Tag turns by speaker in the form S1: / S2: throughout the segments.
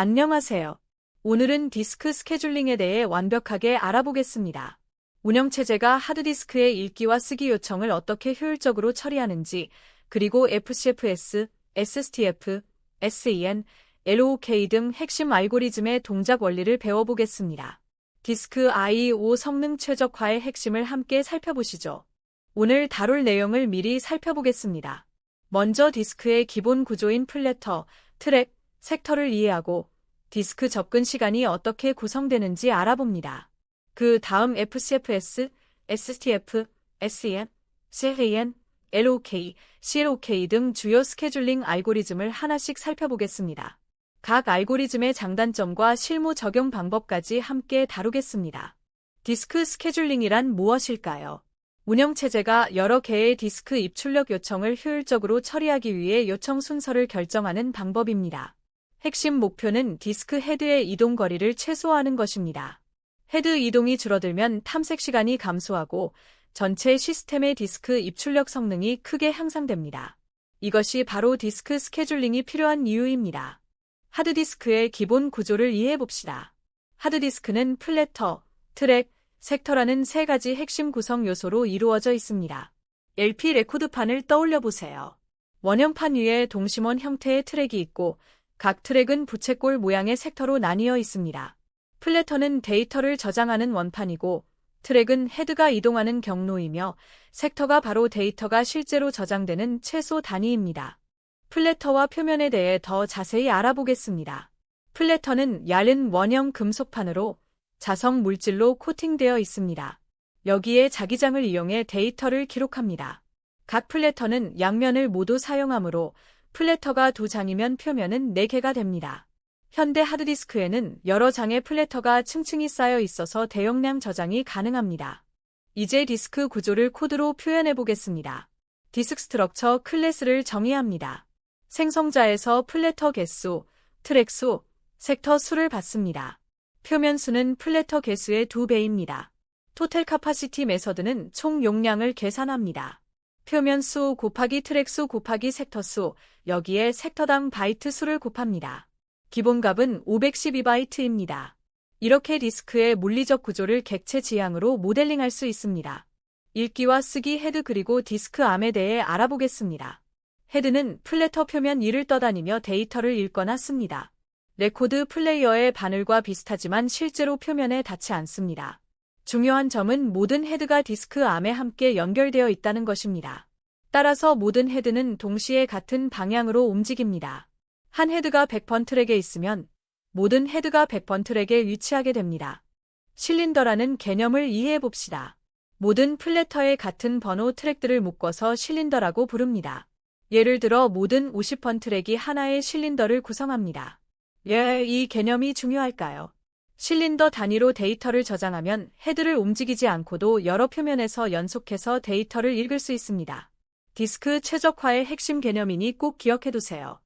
S1: 안녕하세요. 오늘은 디스크 스케줄링에 대해 완벽하게 알아보겠습니다. 운영체제가 하드디스크의 읽기와 쓰기 요청을 어떻게 효율적으로 처리하는지, 그리고 FCFS, SSTF, SEN, LOK 등 핵심 알고리즘의 동작 원리를 배워보겠습니다. 디스크 I/O 성능 최적화의 핵심을 함께 살펴보시죠. 오늘 다룰 내용을 미리 살펴보겠습니다. 먼저 디스크의 기본 구조인 플래터, 트랙, 섹터를 이해하고 디스크 접근 시간이 어떻게 구성되는지 알아봅니다. 그 다음 FCFS, STF, SEN, CAN, LOK, CLOK 등 주요 스케줄링 알고리즘을 하나씩 살펴보겠습니다. 각 알고리즘의 장단점과 실무 적용 방법까지 함께 다루겠습니다. 디스크 스케줄링이란 무엇일까요? 운영체제가 여러 개의 디스크 입출력 요청을 효율적으로 처리하기 위해 요청 순서를 결정하는 방법입니다. 핵심 목표는 디스크 헤드의 이동 거리를 최소화하는 것입니다. 헤드 이동이 줄어들면 탐색 시간이 감소하고 전체 시스템의 디스크 입출력 성능이 크게 향상됩니다. 이것이 바로 디스크 스케줄링이 필요한 이유입니다. 하드디스크의 기본 구조를 이해해 봅시다. 하드디스크는 플래터, 트랙, 섹터라는 세 가지 핵심 구성 요소로 이루어져 있습니다. LP 레코드판을 떠올려 보세요. 원형판 위에 동심원 형태의 트랙이 있고 각 트랙은 부채꼴 모양의 섹터로 나뉘어 있습니다. 플래터는 데이터를 저장하는 원판이고 트랙은 헤드가 이동하는 경로이며 섹터가 바로 데이터가 실제로 저장되는 최소 단위입니다. 플래터와 표면에 대해 더 자세히 알아보겠습니다. 플래터는 얇은 원형 금속판으로 자성 물질로 코팅되어 있습니다. 여기에 자기장을 이용해 데이터를 기록합니다. 각 플래터는 양면을 모두 사용하므로 플래터가 두 장이면 표면은 네 개가 됩니다. 현대 하드디스크에는 여러 장의 플래터가 층층이 쌓여 있어서 대용량 저장이 가능합니다. 이제 디스크 구조를 코드로 표현해 보겠습니다. 디스크 스트럭처 클래스를 정의합니다. 생성자에서 플래터 개수, 트랙 수, 섹터 수를 받습니다. 표면 수는 플래터 개수의 두배입니다 토텔 카파시티 메서드는 총 용량을 계산합니다. 표면 수 곱하기 트랙 수 곱하기 섹터 수, 여기에 섹터당 바이트 수를 곱합니다. 기본값은 512바이트입니다. 이렇게 디스크의 물리적 구조를 객체 지향으로 모델링할 수 있습니다. 읽기와 쓰기 헤드 그리고 디스크 암에 대해 알아보겠습니다. 헤드는 플래터 표면 위를 떠다니며 데이터를 읽거나 씁니다. 레코드 플레이어의 바늘과 비슷하지만 실제로 표면에 닿지 않습니다. 중요한 점은 모든 헤드가 디스크 암에 함께 연결되어 있다는 것입니다. 따라서 모든 헤드는 동시에 같은 방향으로 움직입니다. 한 헤드가 100번 트랙에 있으면 모든 헤드가 100번 트랙에 위치하게 됩니다. 실린더라는 개념을 이해해 봅시다. 모든 플래터의 같은 번호 트랙들을 묶어서 실린더라고 부릅니다. 예를 들어 모든 50번 트랙이 하나의 실린더를 구성합니다. 예, 이 개념이 중요할까요? 실린더 단위로 데이터를 저장하면 헤드를 움직이지 않고도 여러 표면에서 연속해서 데이터를 읽을 수 있습니다. 디스크 최적화의 핵심 개념이니 꼭 기억해두세요.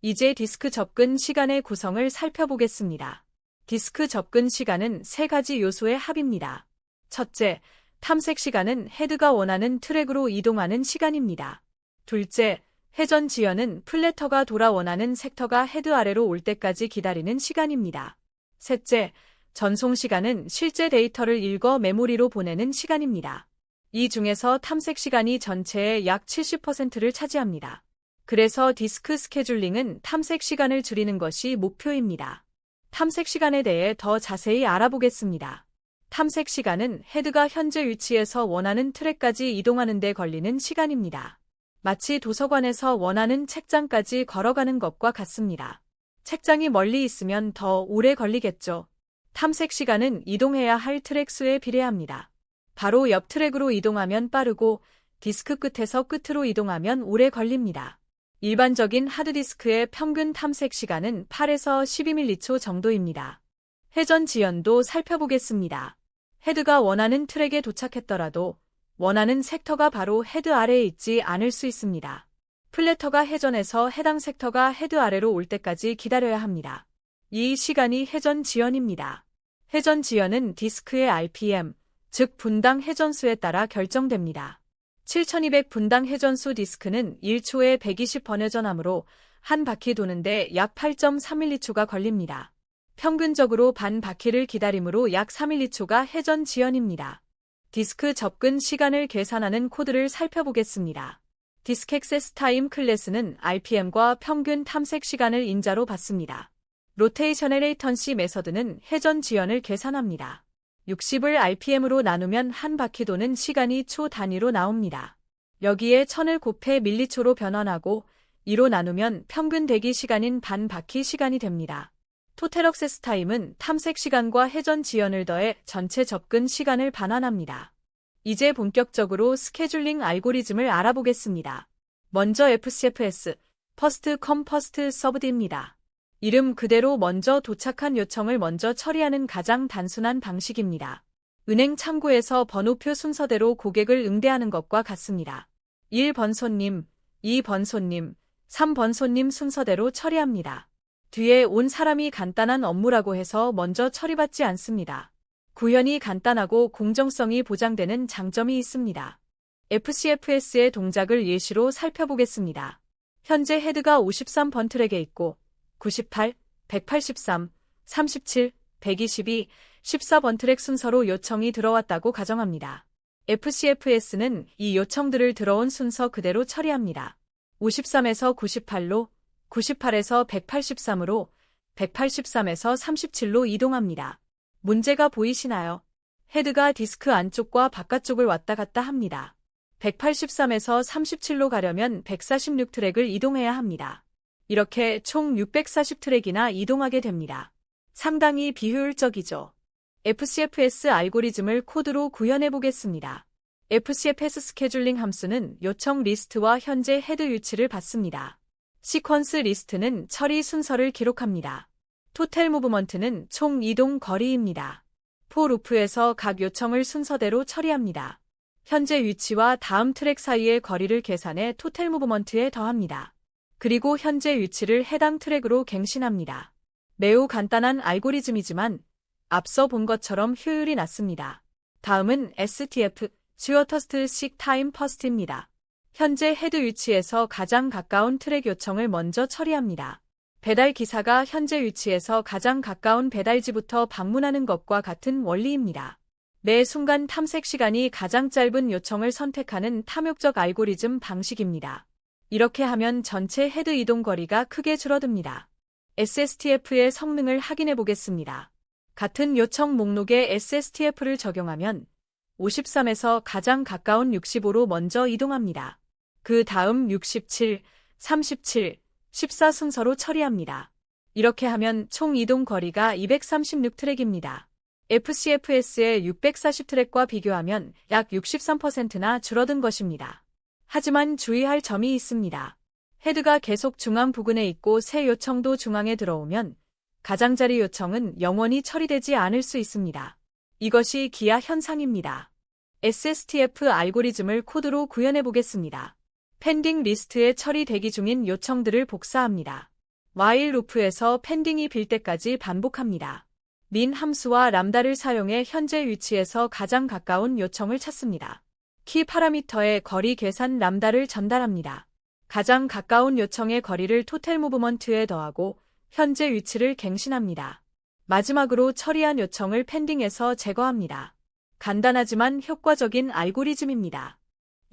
S1: 이제 디스크 접근 시간의 구성을 살펴보겠습니다. 디스크 접근 시간은 세 가지 요소의 합입니다. 첫째, 탐색 시간은 헤드가 원하는 트랙으로 이동하는 시간입니다. 둘째, 회전 지연은 플래터가 돌아 원하는 섹터가 헤드 아래로 올 때까지 기다리는 시간입니다. 셋째, 전송 시간은 실제 데이터를 읽어 메모리로 보내는 시간입니다. 이 중에서 탐색 시간이 전체의 약 70%를 차지합니다. 그래서 디스크 스케줄링은 탐색 시간을 줄이는 것이 목표입니다. 탐색 시간에 대해 더 자세히 알아보겠습니다. 탐색 시간은 헤드가 현재 위치에서 원하는 트랙까지 이동하는 데 걸리는 시간입니다. 마치 도서관에서 원하는 책장까지 걸어가는 것과 같습니다. 책장이 멀리 있으면 더 오래 걸리겠죠. 탐색 시간은 이동해야 할 트랙 수에 비례합니다. 바로 옆 트랙으로 이동하면 빠르고 디스크 끝에서 끝으로 이동하면 오래 걸립니다. 일반적인 하드디스크의 평균 탐색 시간은 8에서 12m초 정도입니다. 회전 지연도 살펴보겠습니다. 헤드가 원하는 트랙에 도착했더라도 원하는 섹터가 바로 헤드 아래에 있지 않을 수 있습니다. 플래터가 회전해서 해당 섹터가 헤드 아래로 올 때까지 기다려야 합니다. 이 시간이 회전 지연입니다. 회전 지연은 디스크의 RPM, 즉 분당 회전수에 따라 결정됩니다. 7200 분당 회전수 디스크는 1초에 120번 회전하므로 한 바퀴 도는데 약 8.3m초가 걸립니다. 평균적으로 반 바퀴를 기다림으로 약 3m초가 회전 지연입니다. 디스크 접근 시간을 계산하는 코드를 살펴보겠습니다. 디스크 액세스 타임 클래스는 RPM과 평균 탐색 시간을 인자로 받습니다. 로테이션의 레이턴시 메서드는 회전 지연을 계산합니다. 60을 RPM으로 나누면 한 바퀴 도는 시간이 초 단위로 나옵니다. 여기에 1000을 곱해 밀리초로 변환하고 2로 나누면 평균 대기 시간인 반 바퀴 시간이 됩니다. 토텔 억세스 타임은 탐색 시간과 회전 지연을 더해 전체 접근 시간을 반환합니다. 이제 본격적으로 스케줄링 알고리즘을 알아보겠습니다. 먼저 FCFS, 퍼스트 컴 퍼스트 서브드입니다. 이름 그대로 먼저 도착한 요청을 먼저 처리하는 가장 단순한 방식입니다. 은행 창구에서 번호표 순서대로 고객을 응대하는 것과 같습니다. 1번 손님, 2번 손님, 3번 손님 순서대로 처리합니다. 뒤에 온 사람이 간단한 업무라고 해서 먼저 처리받지 않습니다. 구현이 간단하고 공정성이 보장되는 장점이 있습니다. FCFS의 동작을 예시로 살펴보겠습니다. 현재 헤드가 53번 트랙에 있고 98, 183, 37, 122, 14번 트랙 순서로 요청이 들어왔다고 가정합니다. FCFS는 이 요청들을 들어온 순서 그대로 처리합니다. 53에서 98로, 98에서 183으로, 183에서 37로 이동합니다. 문제가 보이시나요? 헤드가 디스크 안쪽과 바깥쪽을 왔다 갔다 합니다. 183에서 37로 가려면 146 트랙을 이동해야 합니다. 이렇게 총 640 트랙이나 이동하게 됩니다. 상당히 비효율적이죠. FCFS 알고리즘을 코드로 구현해 보겠습니다. FCFS 스케줄링 함수는 요청 리스트와 현재 헤드 위치를 받습니다. 시퀀스 리스트는 처리 순서를 기록합니다. 토텔 무브먼트는 총 이동 거리입니다. 포 루프에서 각 요청을 순서대로 처리합니다. 현재 위치와 다음 트랙 사이의 거리를 계산해 토텔 무브먼트에 더합니다. 그리고 현재 위치를 해당 트랙으로 갱신합니다. 매우 간단한 알고리즘이지만 앞서 본 것처럼 효율이 낮습니다. 다음은 STF, 슈어터스트 식 타임 퍼스트입니다. 현재 헤드 위치에서 가장 가까운 트랙 요청을 먼저 처리합니다. 배달 기사가 현재 위치에서 가장 가까운 배달지부터 방문하는 것과 같은 원리입니다. 매 순간 탐색 시간이 가장 짧은 요청을 선택하는 탐욕적 알고리즘 방식입니다. 이렇게 하면 전체 헤드 이동 거리가 크게 줄어듭니다. SSTF의 성능을 확인해 보겠습니다. 같은 요청 목록에 SSTF를 적용하면 53에서 가장 가까운 65로 먼저 이동합니다. 그 다음 67, 37, 14 순서로 처리합니다. 이렇게 하면 총 이동 거리가 236트랙입니다. FCFS의 640트랙과 비교하면 약 63%나 줄어든 것입니다. 하지만 주의할 점이 있습니다. 헤드가 계속 중앙 부근에 있고 새 요청도 중앙에 들어오면 가장자리 요청은 영원히 처리되지 않을 수 있습니다. 이것이 기아 현상입니다. SSTF 알고리즘을 코드로 구현해 보겠습니다. 펜딩 리스트에 처리 대기 중인 요청들을 복사합니다. while 루프에서 펜딩이 빌 때까지 반복합니다. 민 함수와 람다를 사용해 현재 위치에서 가장 가까운 요청을 찾습니다. 키 파라미터의 거리 계산 람다를 전달합니다. 가장 가까운 요청의 거리를 토텔 무브먼트에 더하고 현재 위치를 갱신합니다. 마지막으로 처리한 요청을 펜딩에서 제거합니다. 간단하지만 효과적인 알고리즘입니다.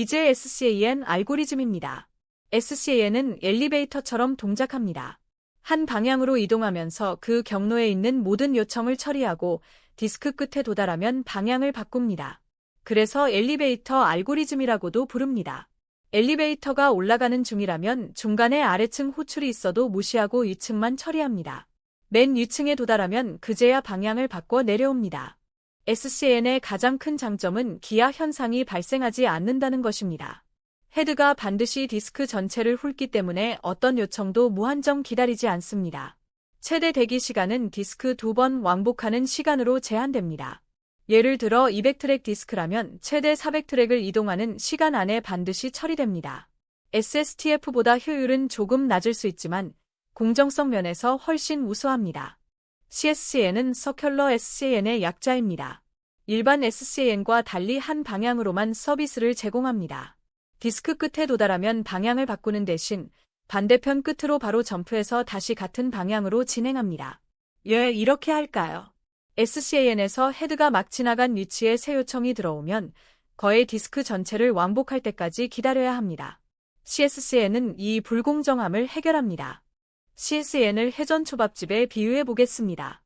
S1: 이제 SCAN 알고리즘입니다. SCAN은 엘리베이터처럼 동작합니다. 한 방향으로 이동하면서 그 경로에 있는 모든 요청을 처리하고 디스크 끝에 도달하면 방향을 바꿉니다. 그래서 엘리베이터 알고리즘이라고도 부릅니다. 엘리베이터가 올라가는 중이라면 중간에 아래층 호출이 있어도 무시하고 위층만 처리합니다. 맨 위층에 도달하면 그제야 방향을 바꿔 내려옵니다. SCN의 가장 큰 장점은 기아 현상이 발생하지 않는다는 것입니다. 헤드가 반드시 디스크 전체를 훑기 때문에 어떤 요청도 무한정 기다리지 않습니다. 최대 대기 시간은 디스크 두 번 왕복하는 시간으로 제한됩니다. 예를 들어 200트랙 디스크라면 최대 400트랙을 이동하는 시간 안에 반드시 처리됩니다. SSTF보다 효율은 조금 낮을 수 있지만 공정성 면에서 훨씬 우수합니다. CSCN은 서큘러 SCN의 약자입니다. 일반 SCN과 달리 한 방향으로만 서비스를 제공합니다. 디스크 끝에 도달하면 방향을 바꾸는 대신 반대편 끝으로 바로 점프해서 다시 같은 방향으로 진행합니다. 왜 이렇게 할까요? SCAN에서 헤드가 막 지나간 위치에 새 요청이 들어오면 거의 디스크 전체를 왕복할 때까지 기다려야 합니다. CSCN은 이 불공정함을 해결합니다. CSN을 해전 초밥집에 비유해 보겠습니다.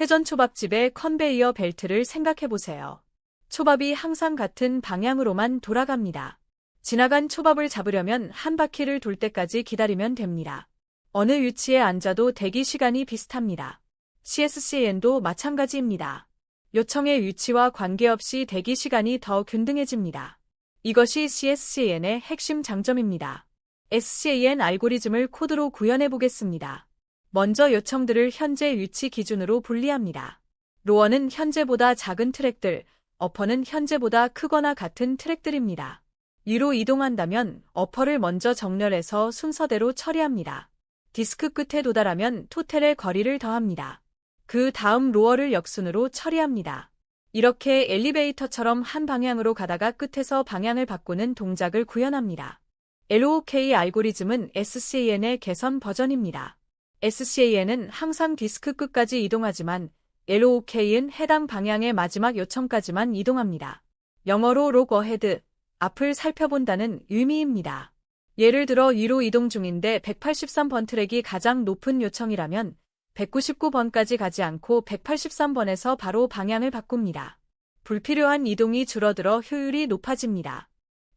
S1: 해전 초밥집의 컨베이어 벨트를 생각해 보세요. 초밥이 항상 같은 방향으로만 돌아갑니다. 지나간 초밥을 잡으려면 한 바퀴를 돌 때까지 기다리면 됩니다. 어느 위치에 앉아도 대기 시간이 비슷합니다. CSCN도 마찬가지입니다. 요청의 위치와 관계없이 대기 시간이 더 균등해집니다. 이것이 CSCN의 핵심 장점입니다. SCAN 알고리즘을 코드로 구현해 보겠습니다. 먼저 요청들을 현재 위치 기준으로 분리합니다. 로어는 현재보다 작은 트랙들, 어퍼는 현재보다 크거나 같은 트랙들입니다. 위로 이동한다면 어퍼를 먼저 정렬해서 순서대로 처리합니다. 디스크 끝에 도달하면 토텔의 거리를 더합니다. 그 다음 로어를 역순으로 처리합니다. 이렇게 엘리베이터처럼 한 방향으로 가다가 끝에서 방향을 바꾸는 동작을 구현합니다. LOK 알고리즘은 SCAN의 개선 버전입니다. SCAN은 항상 디스크 끝까지 이동하지만 LOK는 해당 방향의 마지막 요청까지만 이동합니다. 영어로 log ahead, 앞을 살펴본다는 의미입니다. 예를 들어 위로 이동 중인데 183번 트랙이 가장 높은 요청이라면 199번까지 가지 않고 183번에서 바로 방향을 바꿉니다. 불필요한 이동이 줄어들어 효율이 높아집니다.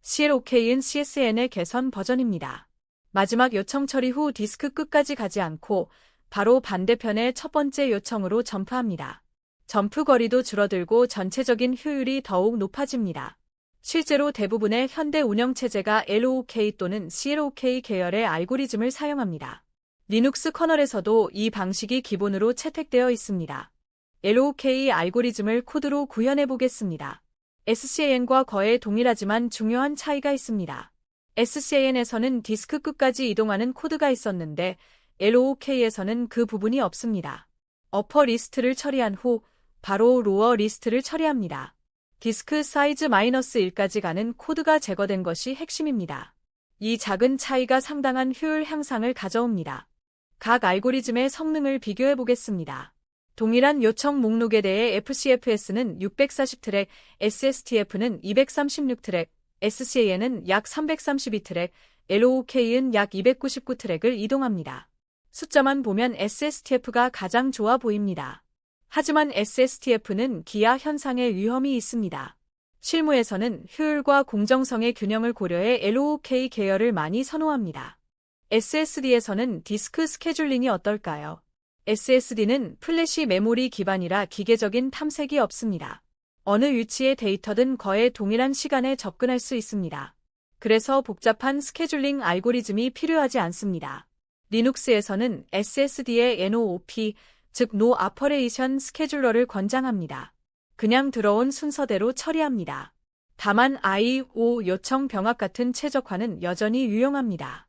S1: CLOK은 CSN의 개선 버전입니다. 마지막 요청 처리 후 디스크 끝까지 가지 않고 바로 반대편의 첫 번째 요청으로 점프합니다. 점프 거리도 줄어들고 전체적인 효율이 더욱 높아집니다. 실제로 대부분의 현대 운영체제가 LOK 또는 CLOK 계열의 알고리즘을 사용합니다. 리눅스 커널에서도 이 방식이 기본으로 채택되어 있습니다. LOK 알고리즘을 코드로 구현해 보겠습니다. SCAN과 거의 동일하지만 중요한 차이가 있습니다. SCAN에서는 디스크 끝까지 이동하는 코드가 있었는데 LOK에서는 그 부분이 없습니다. 어퍼 리스트를 처리한 후 바로 로어 리스트를 처리합니다. 디스크 사이즈 마이너스 1까지 가는 코드가 제거된 것이 핵심입니다. 이 작은 차이가 상당한 효율 향상을 가져옵니다. 각 알고리즘의 성능을 비교해 보겠습니다. 동일한 요청 목록에 대해 FCFS는 640트랙, SSTF는 236트랙, SCAN은 약 332트랙, LOK는 약 299트랙을 이동합니다. 숫자만 보면 SSTF가 가장 좋아 보입니다. 하지만 SSTF는 기하 현상의 위험이 있습니다. 실무에서는 효율과 공정성의 균형을 고려해 LOK 계열을 많이 선호합니다. SSD에서는 디스크 스케줄링이 어떨까요? SSD는 플래시 메모리 기반이라 기계적인 탐색이 없습니다. 어느 위치의 데이터든 거의 동일한 시간에 접근할 수 있습니다. 그래서 복잡한 스케줄링 알고리즘이 필요하지 않습니다. 리눅스에서는 SSD의 NOOP, 즉 No Operation 스케줄러를 권장합니다. 그냥 들어온 순서대로 처리합니다. 다만 I/O 요청 병합 같은 최적화는 여전히 유용합니다.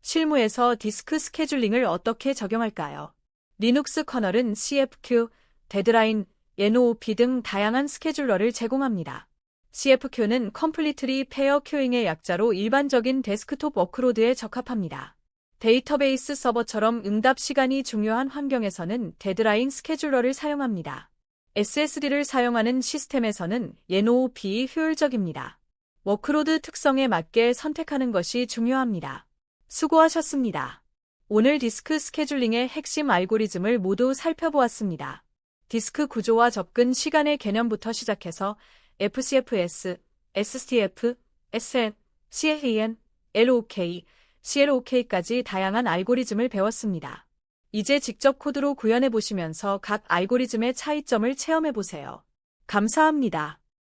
S1: 실무에서 디스크 스케줄링을 어떻게 적용할까요? 리눅스 커널은 CFQ, 데드라인, NOP 등 다양한 스케줄러를 제공합니다. CFQ는 Completely Pair Queuing의 약자로 일반적인 데스크톱 워크로드에 적합합니다. 데이터베이스 서버처럼 응답 시간이 중요한 환경에서는 데드라인 스케줄러를 사용합니다. SSD를 사용하는 시스템에서는 NOP 효율적입니다. 워크로드 특성에 맞게 선택하는 것이 중요합니다. 수고하셨습니다. 오늘 디스크 스케줄링의 핵심 알고리즘을 모두 살펴보았습니다. 디스크 구조와 접근 시간의 개념부터 시작해서 FCFS, STF, SN, CAN, LOK, CLOK까지 다양한 알고리즘을 배웠습니다. 이제 직접 코드로 구현해 보시면서 각 알고리즘의 차이점을 체험해 보세요. 감사합니다.